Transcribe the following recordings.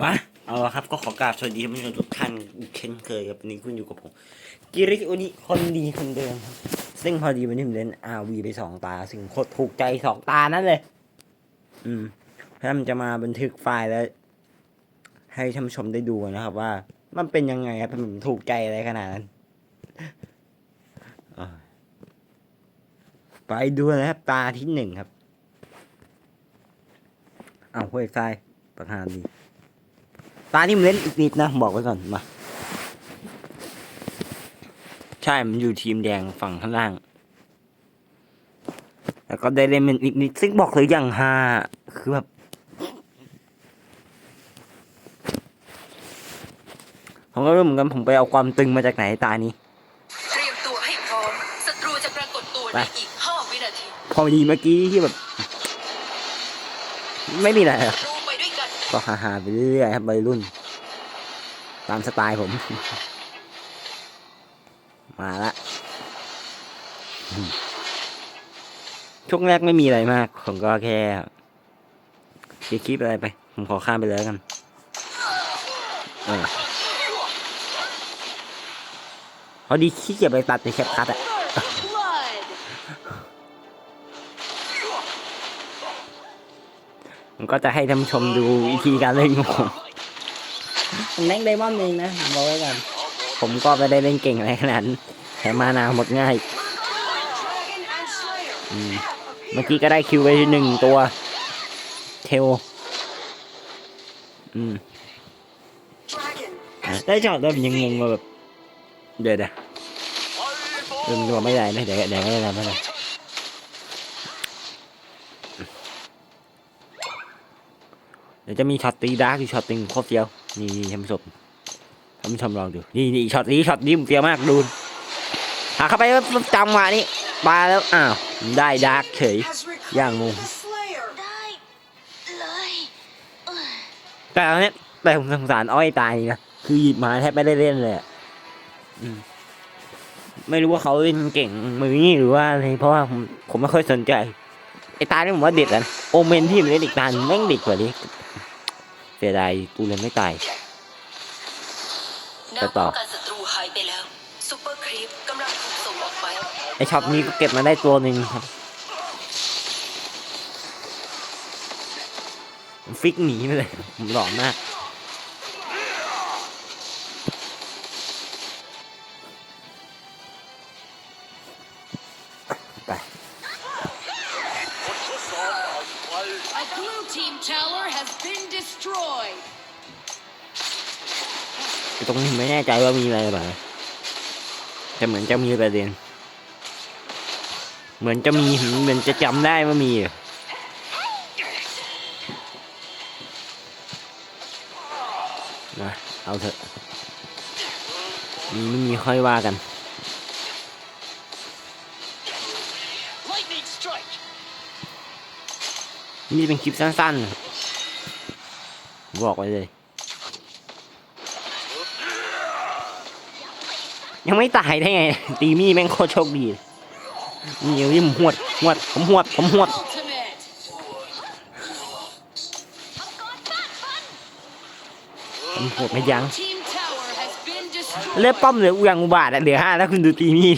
มาเอาละครับก็ขอกราบสวัสดีท่านผู้ชมทุกท่านอีกเช่นเคยครับวันนี้คุณอยู่กับผมกิริโอนิคนดีคนเดิมครับซึ่งพอดีวันนี้ผมเล่นอาวีไปสองตาซึ่งโคตรถูกใจสองตานั่นเลย อืมถ้ามันจะมาบันทึกไฟล์แล้ว ให้ท่านผู้ชมได้ดูนะครับ ว่า มันเป็นยังไงครับผมถูกใจอะไรขนาดนั้นไปดูนะครับ ตาที่หนึ่งครับ เอาห้วยทรายประธานดี ตานี่มันเล่นอีกนิดนะ บอกไว้ก่อนมา ใช่ มันอยู่ทีมแดงฝั่งข้างล่าง แล้วก็ได้เล่นเป็นอีกนิดซึ่งบอกเลยอย่างฮาคือแบบผมก็ไม่รู้เหมือนกันผมไปเอาความตึงมาจากไหนตานี้เตรียมตัวให้พร้อมศัตรูจะปรากฏตัวไปในอีก5วินาที พอดีเมื่อกี้ที่แบบ ไม่มีอะไรหรอกรูไปด้วย กันก็ฮาๆไปเรื่อยๆครับวัยรุ่น ตามสไตล์ผม มาละช่วงแรกไม่มีอะไรมาก ผมก็แค่คิดคลิปอะไรไป ผมขอข้ามไปเลยกันเออพอดีขี้เกียจไปตัดในแคปคัทอะ ก็จะให้ท่านผู้ชมดูวิธีการเล่นของผมผมเล่นไดมอนด์เองนะผมบอกไว้ก่อนผมก็ไม่ได้เล่นเก่งอะไรขนาดนั้นแถมมานาหมดง่ายอืมเมื่อกี้ก็ได้คิวไปหนึ่งตัว เทลอืมได้จอดแล้วผมยังงงว่าแบบเดี๋ยวเดี๋ยวเริ่มตัวไม่ได้นะเดี๋ยวเดี๋ยวไม่ได้ไม่ได้ ดี๋ยวจะมีช็อตตีดาร์กอีกช็อตหนึ่งโคตรเฟี้ยวนี่ท่านผู้ชมท่านผู้ชมลองดูนี่นี่ช็อตนี้ช็อตนี้มันเฟี้ยวมากดูหาเข้าไปจังหวะนี้ปาแล้วอ้าวได้ดาร์กเฉยอย่างงงแต่อันเนี้ยแต่ผมสงสารอ้อยตายนี่นะคือหยิบมาแทบไม่ได้เล่นเลยอะไม่รู้ว่าเขาเล่นเก่งมือนี่หรือว่าอะไรเพราะว่าผมผมไม่ค่อยสนใจไอ้ตานี่ผมว่าเด็ดนะโอเมนที่มันเล่นอีกตาแม่งเด็ดกว่านี้เสียดายตูเลนไม่ตายแนวต่ป้อองกันศัตรูหายไปแล้วซูเปอร์ครีปกำลังถูกส่งออกไปไอช็อตนี้ก็เก็บมาได้ตัวหนึ่งครับผมฟิกหนีไปเลยผมหลอนมาก team tower has been destroyed. ตรงนี้ไม่แน่ใจว่ามีอะไรหรือเปล่าแต่เหมือนจะมีประเด็น เหมือนจะมีเหมือนจะจำได้ว่ามี นะ เอาเถอะ มีไม่มีค่อยว่ากัน นี่เป็นคลิปสั้นๆ บอกไว้เลย ยังไม่ตายได้ไง ตีมี่แม่งโคตรโชคดีเลยนี่ยังผมหวดหวด ผมหวด ผมหวด ผมหวดไม่ยั้งเลือดป้อมเหลืออย่างอุบาทเหลือห้าแล้วคุณดูตีมี่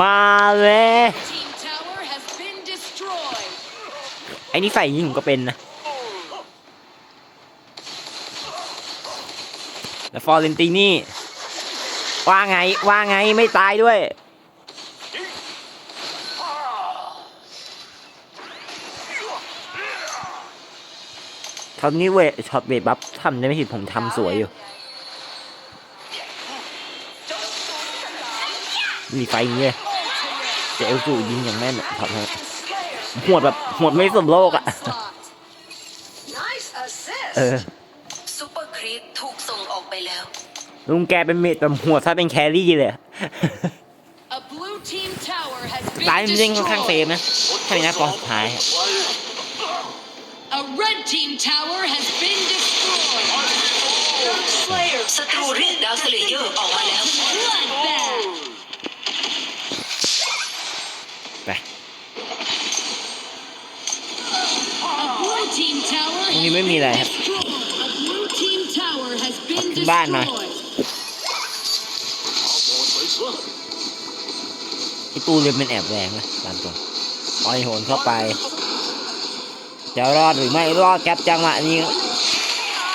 มาเลย Team tower has been destroyed. ไอ้นี่ใส่ยิงผมก็เป็นนะ แล้วฟอร์เรนตินี่ ว่าไง ว่าไงไม่ตายด้วยช็อตนี้เวทช็อตเวทบัฟทำได้ไม่ผิดผมทำสวยอยู่ มีไฟเงี้ยจะเอลสูยิงอย่างแม่นอะช็อตนี้ หวดแบบหวดไม่สมโลกอะ Onslaught. เออซูเปอร์ครีปถูกส่งออกไปแล้ว ลุงแกเป็นเมดแบบหัวซะเป็นแครี่เลย A blue team tower has ร้าย been มันเล่นค่อนข้างเฟรม destroyed. นะใช่นะปอนสุดท้าย A red team tower has been destroyed. Slayer ศัตรูเรียกดาวสเลเยอร์ออกมาแล้ว bloodbath. ไป A blue team tower ตรง has นี้ไม่มีอะไรครับ Destroyed. A blue team tower has been ขึ้นบ้านหน่อย destroyed. ไอ้ตู้เรียนเป็นแอบแรงนะตามตรงปล่อยโหนเข้าไป จะรอดหรือไม่รอดครับจังหวะนี้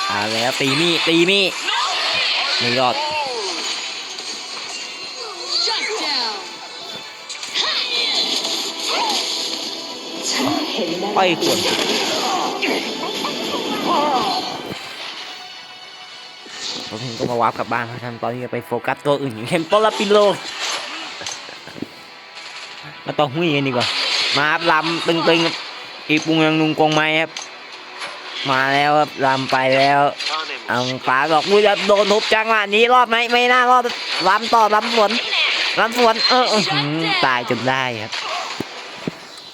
อ่าแล้วตีมี่ตีมี่ไม่รอด Shut down. ปล่อยขวน ผมเห็นก็มาวาร์ปกลับบ้านเพราะฉะนันตอนนี้ไปโฟกัสตัวอื่นอย่างเช่นโปลาปิโลมาต่อหุ้ยกันดีกว่า มาครับลำตึงๆครับอีปุงยังนุงกงไม้ครับ มาแล้วครับลำไปแล้วเอาฟ้าบอกมุ้ยจะโดนทุบจังหวะนี้รอดไหมไม่น่ารอดลำต่อลำสวนลำสวนเออตายจนได้ครับ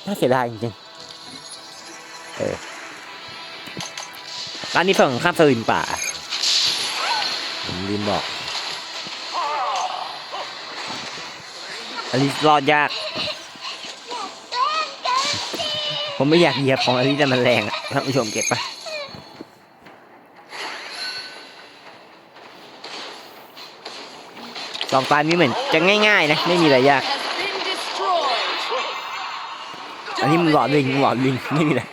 น่าเสียดายจริงๆเออร้านนี้ฝั่งข้ามสวินป่า ผมลืมบอกอันนี้รอดยาก ผมไม่อยากเหยียบของอันนี้แต่มันแรงอะท่านผู้ชมเก็บไปสองตานี้เหมือนจะง่ายๆนะ ไม่มีอะไรยาก อันนี้มันหลอดลิงหลอดลิงไม่มีอะไร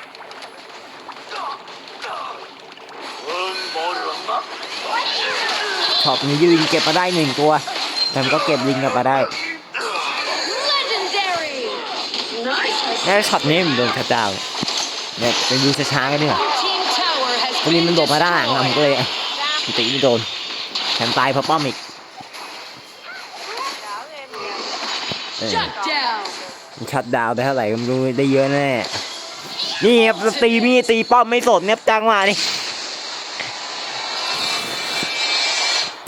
ช็อปนี้ลิงเก็บมาได้หนึ่งตัวแต่มันก็เก็บลิงกลับมาได้ Legendary. แล้วช็อตนี้มันโดนกระจาวเนี่ยไปดูช้าๆกันดีกว่า Team tower has คนนี้ been มันโดดมาด้านหลังอะผมก็เลยอะตีไม่โดนแถมตายเพราะป้อมอีกเออ Shut down. มันชัดดาวน์ไปเท่าไหร่ก็ไม่รู้ได้เยอะแน่นี่ครับตีมีตีป้อมไม่สดเนี่ยจังหวะนี่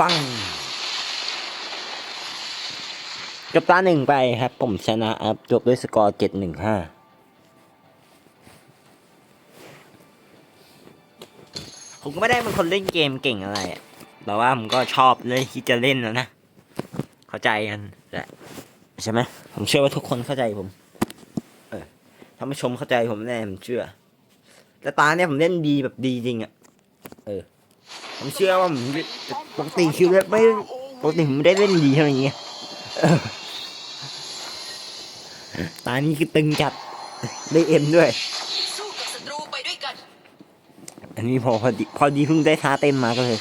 ปังกับตาหนึ่งไปครับ ผมชนะครับจบด้วยสกอร์เจ็ดหนึ่งห้าผมก็ไม่ได้เป็นคนเล่นเกมเก่งอะไร แต่ว่าผมก็ชอบเลยที่จะเล่นแล้วนะ เข้าใจกันแหละใช่ไหมผมเชื่อว่าทุกคนเข้าใจผม เออท่านผู้ชมเข้าใจผมแน่ผมเชื่อ แต่ตาเนี่ยผมเล่นดีแบบดีจริงอะ่ะ เออ ผมเชื่อว่าผมปกติคิวเล่นไม่ปกติผมไม่ได้เล่นดีเท่านี้เออตานี้คือตึงจัดได้เอ็มด้วยสู้กับศัตรูไปด้วยกันอันนี้พอพอดีพอดีเพิ่งได้ท้าเต้นมาก็เลย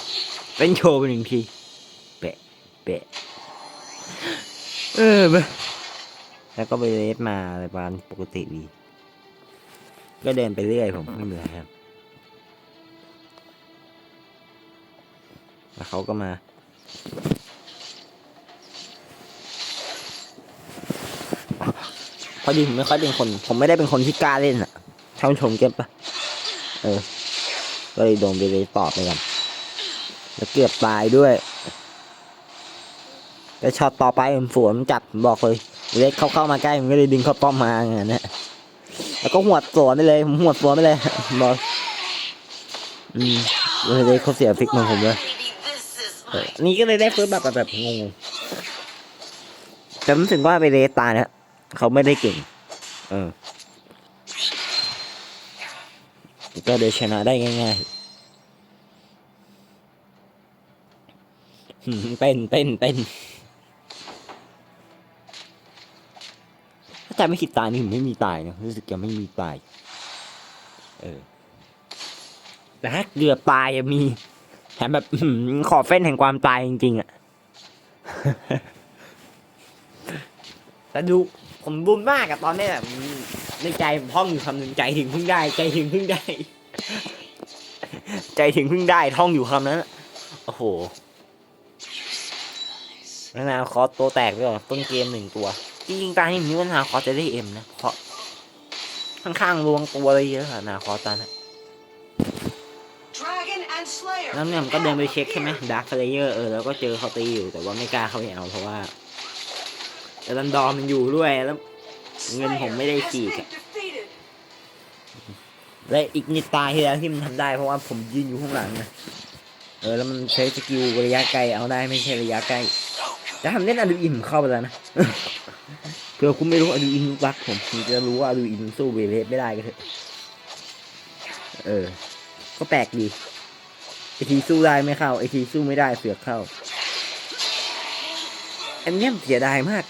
เต้นโชว์ไปหนึ่งทีเปะเปะเออเว้ยแล้วก็ไปเลสมาอะไรประมาณปกติดี ก็เดินไปเรื่อยผมไม่เหนื่อยครับ แล้วเขาก็มา พอดีผมไม่ค่อยเป็นคน ผมไม่ได้เป็นคนที่กล้าเล่นอะท่านชมเก็บปะเออ ก็เลยโดนไปเลยตอบไปกันแล้วเกือบตายด้วยแต่ช็อตต่อไปผมสวนจัดผมบอกเลย เล็กเข้าเข้ามาใกล้ผมก็เลยดึงเขาป้อมมาอย่างนั้นนะแล้วก็หัวสวนไปเลยผมหวสวนไปเลยบอกอืมเลยเขาเสียฟิกมือนผมเลย This is เออ นี่ก็เลยได้เฟิร์สแบบแบบงงๆแต่รู้สึกว่าไปเลสตานะเขาไม่ได้เก่ง เออ ก็เลยชนะได้ง่ายๆเต้นเต้นเต้นถ้าจำไม่ผิดตายนี่ผมไม่มีตายนะรู้สึกจะไม่มีตาย เออแต่ถ้าเกือบตายมี แถมแบบอื้อหือขอบเฟ้นแห่งความตายจริงๆอะแต่ดูผมบุญมากอะตอนนี้แบบในใจผมท่องอยู่คำหนึ่งใจถึงเพิ่งได้ ใจถึงเพิ่งได้ ใจถึงเพิ่งได้ท่องอยู่คำนั้นอะโอ้โหแล้วนาคอสตัวแตกด้วยเหรอต้นเกมหนึ่งตัวจริงๆตาที่ผมนึกว่านาคอสจะได้เอ็มนะเพราะข้างๆรวงตัวเลยเยอะค่ะนาคอสตอนนั้ แล้วเนี่ยผมก็เดินไปเช็คใช่ไหมดาร์คเลเยอร์เออแล้วก็เจอเขาตีอยู่แต่ว่าไม่กล้าเข้าไปเอาเพราะว่าแต่ดันดอมันอยู่ด้วยแล้วเงินผมไม่ได้ฉีกและอีกนิดตายที่แล้วที่มันทำได้เพราะว่าผมยืนอยู่ข้างหลังนะเออแล้วมันใช้สกิลระยะไกลเอาได้ไม่ใช่ระยะใกล้แต่ทำเล่นอดูอินเข้าไปแล้วนะเผื่อคุณไม่รู้อดูอินรักผมคุณจะรู้ว่าอดูอินสู้เวเลสไม่ได้ก็เถอะเออ ก็แปลกดี ไอทีสู้ได้ไม่เข้าไอทีสู้ไม่ได้เสือกเข้า อันเนี้ยเสียดายมาก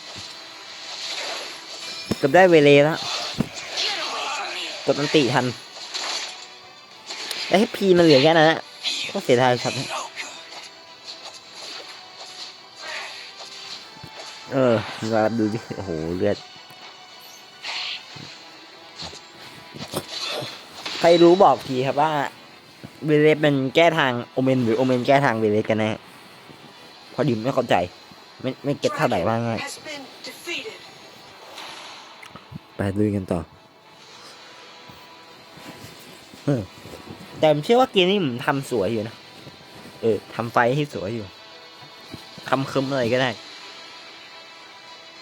เกับได้เวเลแล้วกดอันติทันแล้วให้พีมันเหลือแค่นั้นอะก็เสียดายครับ เออเราดูดิโอ้โหเลือด ใครรู้บอกทีครับว่า เวเลสเป็นแก้ทางโอเมนหรือโอเมนแก้ทางเวเลสกันแน่พอดิมไม่เข้าใจ ไม่ไม่เก็ตเท่าไหร่ว่าง่าย has been defeated ไปลุยกันต่อเออแต่ผมเชื่อว่าเกมนี้ผมทำสวยอยู่นะ เออทำไฟให้สวยอยู่ทำเคิมอะไรก็ได้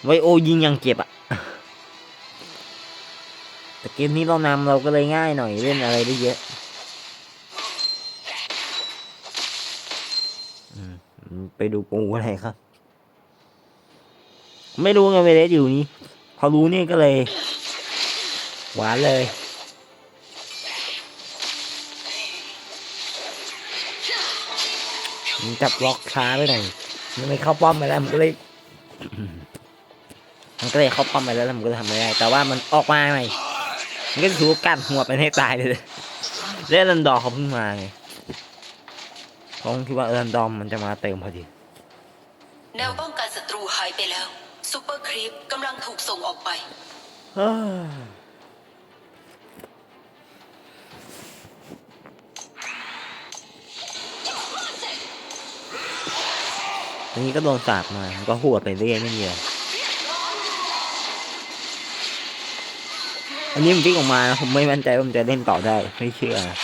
ไวโอยิงยังเจ็บอะแต่เกมนี้เรานำเราก็เลยง่ายหน่อยเล่นอะไรได้เยอะ อืม ไปดูปูอะไรครับ ไม่รู้ไงเวเลสอยู่นี่พอรู้นี่ก็เลย หวานเลย มันจับล็อกช้าไปหน่อยมันไม่เข้าป้อมไปแล้วมันก็เลย มันก็เลยเข้าป้อมไปแล้วแล้วมันก็ทำไม่ได้ แต่ว่ามันออกมาใหม่มันก็ถูกกัดหัวไปให้ตายเลยเล่นรันดอร์เขาเพิ่งมาไง เขาคิดว่าเออรันดอมมันจะมาเติมพอดี แนวป้องกันศัตรูหายไปแล้วซูเปอร์ครีปกำลังถูกส่งออกไป เฮ้ยอันนี้ก็โดนสาบมามันก็หัวดไปเรื่อยไม่มีอะไรอันนี้มันวิ่งออกมานะผมไม่มั่นใจว่ามันจะเล่นต่อได้ ไม่เชื่อนะ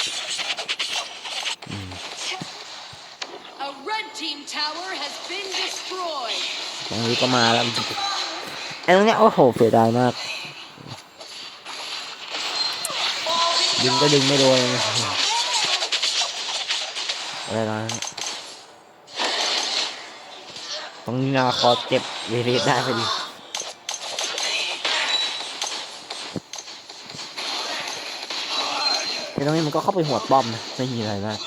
A red team tower has been destroyed. ตรง นี้ก็มาแล้วไอ้ตรงเนี้ยโอ้โหเสียดายมากดึงก็ดึงไม่โดนอะไรนะตรงนี้นาคอเจ็บเวรีได้พอดีไอ้ตรงนี้มันก็เข้าไปหัวดป้อมนะไม่มีอะไรมาก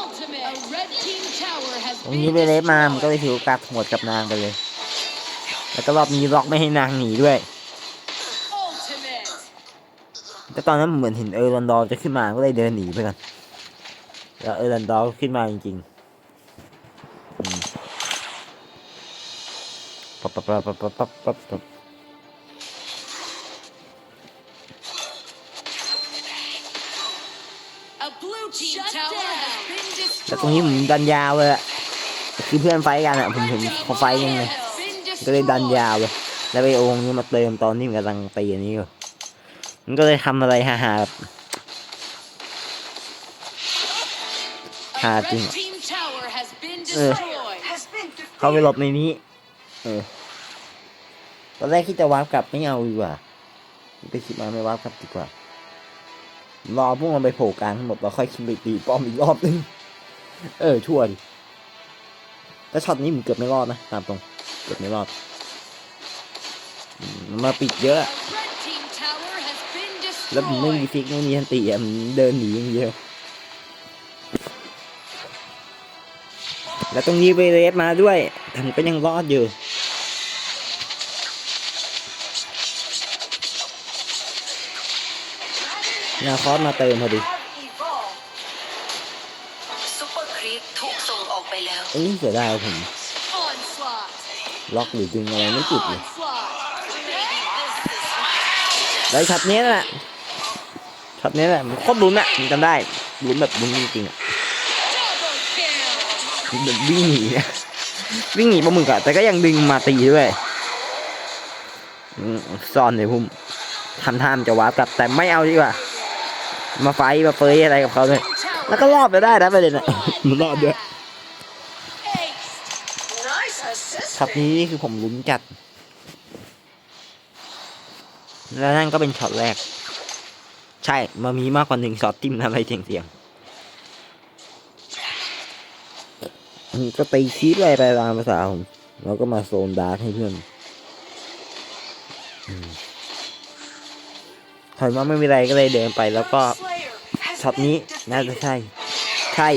Ultimate. A red team tower has ตรงนี้ been เวเลสมามัน destroyed. ก็เลยถือโอกาสหัวดกับนางไปเลย แล้วก็รอบนี้ล็อกไม่ให้นางหนีด้วย Ultimate. แต่ตอนนั้นเหมือนเห็นเออร์แลนดอร์จะขึ้นมาก็เลยเดินหนีไปกันแล้วเออร์แลนดอร์ขึ้นมาจริงๆอืมปั๊บปั๊บปั๊บปั๊บปั๊บปั๊บปั๊บ A blue team tower has been แล้วตรงนี้ผม destroyed. ดันยาวเลยอะ คือเพื่อนไฟกันอะผมเห็นเขาไฟท์กันไงก็เลยดันยาวเลย แล้วไปโองค์นี้มาเติมตอนที่มันกำลังตีอันนี้อยู่มันก็เลยทำอะไรฮาๆแบบ A Ah, red ding. team tower has been Eh. destroyed. has been defeated เขาไปหลบในนี้ เออตอนแรกที่จะวาร์ปกลับไม่เอาดีกว่าไปคิดมาไม่วาร์ปกลับดีกว่า รอพวกมันไปโผล่กลางทั้งหมดแล้วค่อยคิดไปตีป้อมอีกรอบนึง เออชั่วดิ แต่ช็อตนี้ผมเกือบไม่รอดนะ ตามตรง เกือบไม่รอด มาปิดเยอะ แล้วผมไม่มีฟิกไม่มีทันตีอะมันเดินหนีอย่างเดียว แล้วตรงนี้เวเรสมาด้วยแต่ผมก็ยังรอดอยู่นาคอสมาเติมพอดี อกไปแล้วอันนี้เสียดายผมล็อกหรือดึงอะไรไม่ติดเลย Onslaught. แล้วช็อตนี้แหละช็อตนี้แหละมันโคตรลุ้นอะมันจำได้ลุ้นแบบลุ้นจริงๆอะมันวิ่งหนีวิ่งหนีปลาหมึกอะแต่ก็ยังดึงมาตีด้วยซ่อนเลยพุ่มทำท่ามจะวาร์ปกลับแต่ไม่เอาดีกว่า มาไฟมาเฟยอะไรกับเขาเลยแล้วก็รอดไปได้นะประเด็นอะมันรอดด้วย nice assist ช็อตนี้นี่คือผมลุ้นจัด แล้วนั่นก็เป็นช็อตแรก ใช่มามีมากกว่าหนึ่งช็อตที่มันอะไรเสียงๆก็ตีคีบอะไรไปตามภาษาผมแล้วก็มาโซนดาร์กให้เพื่อนถอยมาไม่มีอะไรก็เลยเดินไปแล้วก็ช็อตนี้น่าจะใช่ ใช่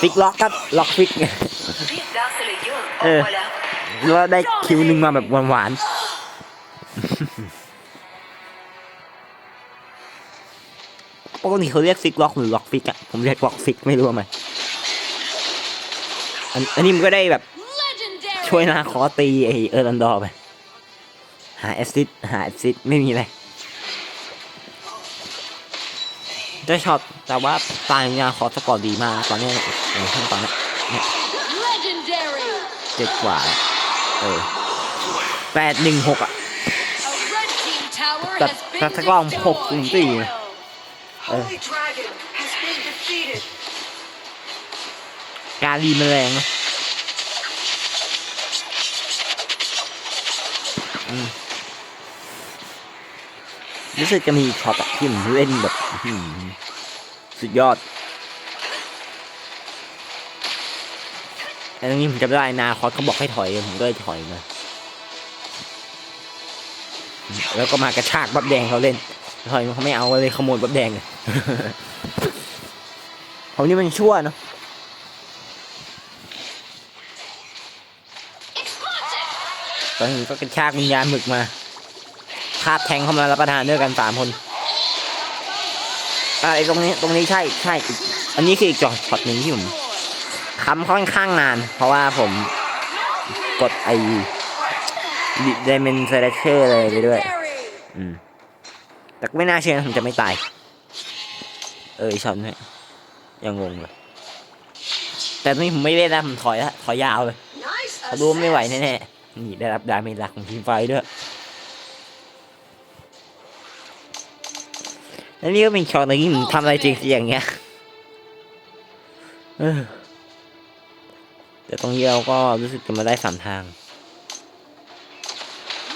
ฟิกล็อกครับ ล็อกฟิกไง เรียกดาวเซเลเยอร์อเออกอมาแล้วแล้วได้คิวหนึ่งมาแบบหวานๆปกติเขาเรียกฟิกล็อกหรือล็อกฟิกอะผมเรียกล็อกฟิกไม่รู้ทำไมอันอันนี้มันก็ได้แบบ Legendary. ช่วยนาคอตีไอเออร์ลันดอร์ไป หาแอสซิดหาแอสซิดไม่มีอะไรได้ช็อตแต่ว่าตายนาคอสกอร์ดีมากตอนเนี้ยเนี่ยอย่างเช่นตอนเนี้ย Legendary. เจ็ดกว่า เออแปดหนึ่งหกอะ A red team tower That- has been that's a gong hộp cùng gì destroyed. nhỉ? Holy Dragon has been defeated. การีแมลงนะอืมรู้สึกจะมีอีกช็อตอะที่ผมเล่นแบบอื้อหือสุดยอด แต่ตรงนี้ผมจำได้นาคอสเขาบอกให้ถอยผมก็เลยถอยมาแล้วก็มากระชากบับแดงเขาเล่นถอยเขาไม่เอาเลยขโมยบับแดงเลยเขานี่มันชั่วเนาะตอนนี้ก็กระชากวิญญาณหมึกมาคาบแทงเข้ามารับประทานด้วยกันสามคนอ่าไอ้ตรงนี้ตรงนี้ใช่ใช่ อันนี้คืออีกจอดช็อตหนึ่งที่ผม คำค่อนข้างนาน เพราะว่าผมกดไอเดเมนเซเชอร์เลยไปด้วย อืม แต่ก็ไม่น่าเชื่อผมจะไม่ตาย เออช็อตนี้ยังงงเลย แต่ตอนนี้ผมไม่เล่นแล้วผมถอยละถอยยาวเลยเขาดูว่าไม่ไหวแน่ๆนี่ได้รับดาเมจหลักของทีมไฟด้วยแล้วนี่ก็เป็นช็อตหนึงที่ผมทำอะไรจริงๆอย่างเงี้ย เออ แต่ตรงนี้เราก็รู้สึกจะมาได้สามทาง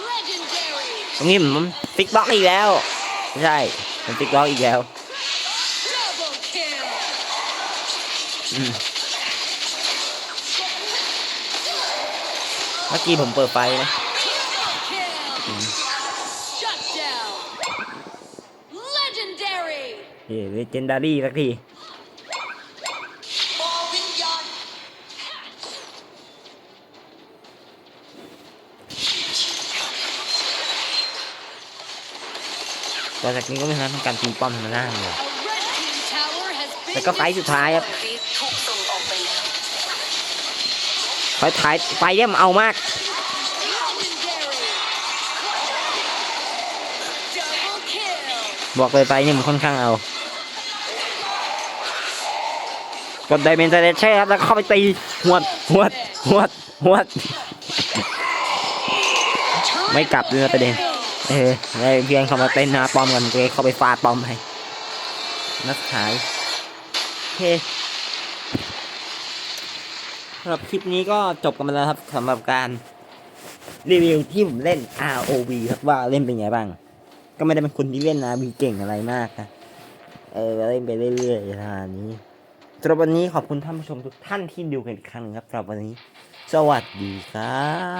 Legendary. ตรงนี้ผมฟิกบล็อกอีกแล้ว ไม่ใช่ผมฟิกบล็อกอีกแล้ว Double kill. อืมเมื่อกี้ผมเปิดไฟนะ Kill. Shut down. Legendary. เฮ้ยเลเจนดารี่สักที แต่จากนี้ก็ไม่ทันทำการตีป้อมธรรมดาเลยแล้วก็ไฟสุดท้ายครับไปไฟท้ายไฟเนี่ยมันเอามากบอกเลยไฟต์เนี่ยมันค่อนข้างเอา กดไดเมนเทเช่ครับแล้วเข้าไปตีหวดหวดหวดหวด ไม่กลับด้วยนะประเด็น เออได้เพียงเข้ามาเต้นหน้าปอมกันเลยเข้าไปฟาดปอมให้นักขายโอเคสำหรับคลิปนี้ก็จบกันไปแล้วครับสำหรับการรีวิวที่ผมเล่น ROV ครับว่าเล่นเป็นไงบ้าง ก็ไม่ได้เป็นคนที่เล่น ROV เก่งอะไรมากนะเออเล่นไปเรื่อยๆทางนี้สำหรับวันนี้ขอบคุณท่านผู้ชมทุกท่านที่ดูกันอีกครั้งนึงครับสำหรับวันนี้ สวัสดีครับ